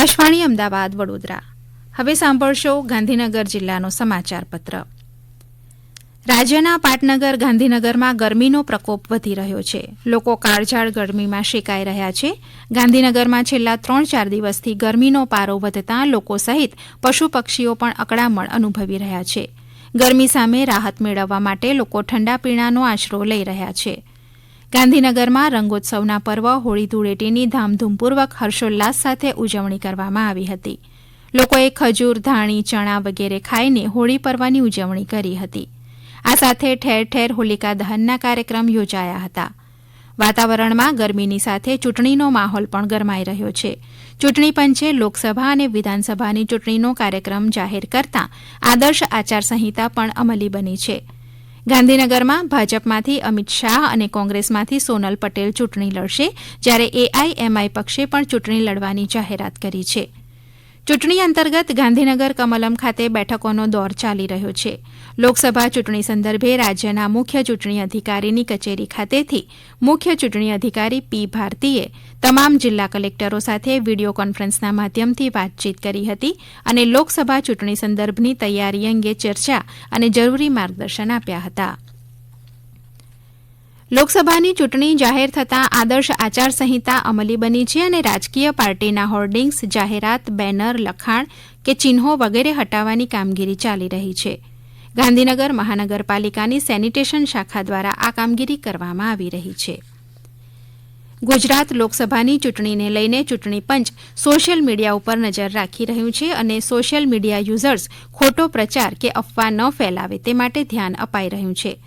આકાશવાણી, અમદાવાદ, વડોદરા. હવે સાંભળશો ગાંધીનગર જિલ્લાનો સમાચાર પત્ર રાજ્યના પાટનગર, ગાંધીનગરમાં ગરમીનો પ્રકોપ વધી રહ્યો છે. લોકો કાળઝાળ ગરમીમાં શેકાઈ રહ્યા છે. ગાંધીનગરમાં છેલ્લા ત્રણ ચાર દિવસથી ગરમીનો પારો વધતા લોકો સહિત પશુ પક્ષીઓ પણ અકળામણ અનુભવી રહ્યા છે. ગરમી સામે રાહત મેળવવા માટે લોકો ઠંડા પીણાનો આશરો લઈ રહ્યા છે. ગાંધીનગરમાં રંગોત્સવના પર્વ હોળી ધૂળેટીની ધામધૂમપૂર્વક હર્ષોલ્લાસ સાથે ઉજવણી કરવામાં આવી હતી. લોકોએ ખજૂર, ધાણી, ચણા વગેરે ખાઈને હોળી પર્વની ઉજવણી કરી હતી. આ સાથે ઠેર ઠેર હોલિકા દહનના કાર્યક્રમ યોજાયા હતા. વાતાવરણમાં ગરમીની સાથે ચૂંટણીનો માહોલ પણ ગરમાઈ રહ્યો છે. ચૂંટણી પંચે લોકસભા અને વિધાનસભાની ચૂંટણીનો કાર્યક્રમ જાહેર કરતા આદર્શ આચારસંહિતા પણ અમલી બની છે. ગાંધીનગરમાં ભાજપમાંથી અમિત શાહ અને કોંગ્રેસમાંથી સોનલ પટેલ ચૂંટણી લડશે, જ્યારે એઆઈએમઆઈ પક્ષે પણ ચૂંટણી લડવાની જાહેરાત કરી છે. ચૂંટણી અંતર્ગત ગાંધીનગર કમલમ ખાતે બેઠકોનો દોર ચાલી રહ્યો છે. લોકસભા ચૂંટણી સંદર્ભે રાજ્યના મુખ્ય ચૂંટણી અધિકારીની કચેરી ખાતેથી મુખ્ય ચૂંટણી અધિકારી પી ભારતીએ તમામ જિલ્લા કલેક્ટરો સાથે વીડિયો કોન્ફરન્સના માધ્યમથી વાતચીત કરી હતી અને લોકસભા ચૂંટણી સંદર્ભની તૈયારી અંગે ચર્ચા અને જરૂરી માર્ગદર્શન આપ્યા હતા. લોકસભાની ચૂંટણી જાહેર થતાં આદર્શ આચારસંહિતા અમલી બની છે અને રાજકીય પાર્ટીના હોર્ડિંગ્સ, જાહેરાત, બેનર, લખાણ કે ચિહ્નો વગેરે હટાવવાની કામગીરી ચાલી રહી છે. ગાંધીનગર મહાનગરપાલિકાની સેનિટેશન શાખા દ્વારા આ કામગીરી કરવામાં આવી રહી છે. ગુજરાત લોકસભાની ચૂંટણીને લઈને ચૂંટણી પંચ સોશિયલ મીડિયા ઉપર નજર રાખી રહ્યું છે અને સોશિયલ મીડિયા યુઝર્સ ખોટો પ્રચાર કે અફવા ન ફેલાવે તે માટે ધ્યાન અપાઈ રહ્યું છે.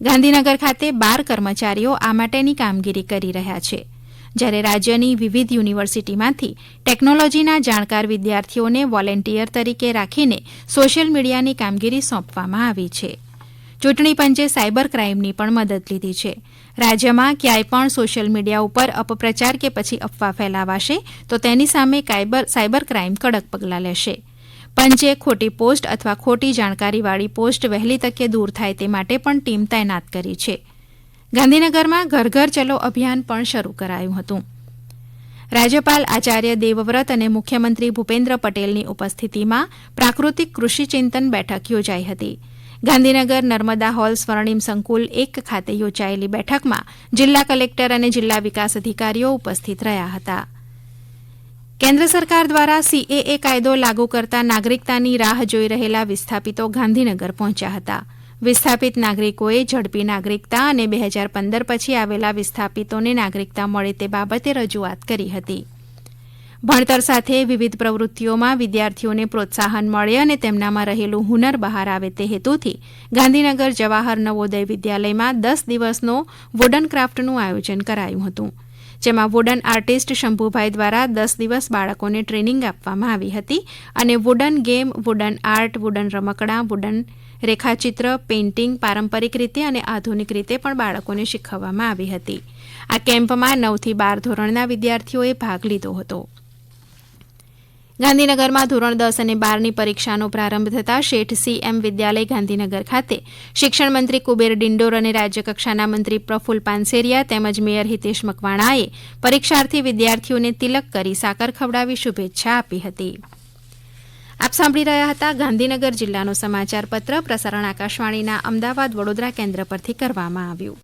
ગાંધીનગર ખાતે બાર કર્મચારીઓ આ માટેની કામગીરી કરી રહ્યા છે. જ્યારે રાજ્યની વિવિધ યુનિવર્સિટીમાંથી ટેકનોલોજીના જાણકાર વિદ્યાર્થીઓને વોલેન્ટીયર તરીકે રાખીને સોશિયલ મીડિયાની કામગીરી સોંપવામાં આવી છે. ચૂંટણી પંચે સાયબર ક્રાઇમની પણ મદદ લીધી છે. રાજ્યમાં ક્યાંય પણ સોશિયલ મીડિયા ઉપર અપપ્રચાર કે પછી અફવા ફેલાવાશે, તો તેની સામે સાયબર ક્રાઇમ કડક પગલાં લેશે. પંચે ખોટી પોસ્ટ અથવા ખોટી જાણકારીવાળી પોસ્ટ વહેલી તકે દૂર થાય તે માટે પણ ટીમ તૈનાત કરી છે. ગાંધીનગરમાં ઘર ઘર ચલો અભિયાન પણ શરૂ કરાયું હતું. રાજ્યપાલ આચાર્ય દેવવ્રત અને મુખ્યમંત્રી ભૂપેન્દ્ર પટેલની ઉપસ્થિતિમાં પ્રાકૃતિક કૃષિ ચિંતન બેઠક યોજાઈ હતી. ગાંધીનગર નર્મદા હોલ સ્વર્ણિમ સંકુલ એક ખાતે યોજાયેલી બેઠકમાં જિલ્લા કલેક્ટર અને જિલ્લા વિકાસ અધિકારીઓ ઉપસ્થિત રહ્યા હતા. કેન્દ્ર સરકાર દ્વારા સીએએ કાયદો લાગુ કરતા નાગરિકતાની રાહ જોઈ રહેલા વિસ્થાપિતો ગાંધીનગર પહોંચ્યા હતા. વિસ્થાપિત નાગરિકોએ ઝડપી નાગરિકતા અને બે હજાર પંદર પછી આવેલા વિસ્થાપિતોને નાગરિકતા મળે તે બાબતે રજૂઆત કરી હતી. ભણતર સાથે વિવિધ પ્રવૃત્તિઓમાં વિદ્યાર્થીઓને પ્રોત્સાહન મળે અને તેમનામાં રહેલું હુનર બહાર આવે તે હેતુથી ગાંધીનગર જવાહર નવોદય વિદ્યાલયમાં દસ દિવસનો વુડન ક્રાફ્ટનું આયોજન કરાયું હતું, જેમાં વુડન આર્ટિસ્ટ શંભુભાઈ દ્વારા દસ દિવસ બાળકોને ટ્રેનિંગ આપવામાં આવી હતી અને wooden game, wooden art, wooden રમકડા, વુડન રેખાચિત્ર પેઇન્ટિંગ પારંપરિક રીતે અને આધુનિક રીતે પણ બાળકોને શીખવવામાં આવી હતી. આ કેમ્પમાં નવથી બાર ધોરણના વિદ્યાર્થીઓએ ભાગ લીધો હતો. ગાંધીનગરમાં ધોરણ દસ અને બારની પરીક્ષાનો પ્રારંભ થતાં શેઠ સી એમ વિદ્યાલય ગાંધીનગર ખાતે શિક્ષણ મંત્રી કુબેર ડિંડોર અને રાજ્યકક્ષાના મંત્રી પ્રફુલ પાનસેરિયા તેમજ મેયર હિતેશ મકવાણાએ પરીક્ષાર્થી વિદ્યાર્થીઓને તિલક કરી સાકર ખવડાવી શુભેચ્છા આપી હતી. આપ સાંભળી રહ્યા હતા ગાંધીનગર જિલ્લાનો સમાચાર પત્ર પ્રસારણ આકાશવાણીના અમદાવાદ વડોદરા કેન્દ્ર પરથી કરવામાં આવ્યું.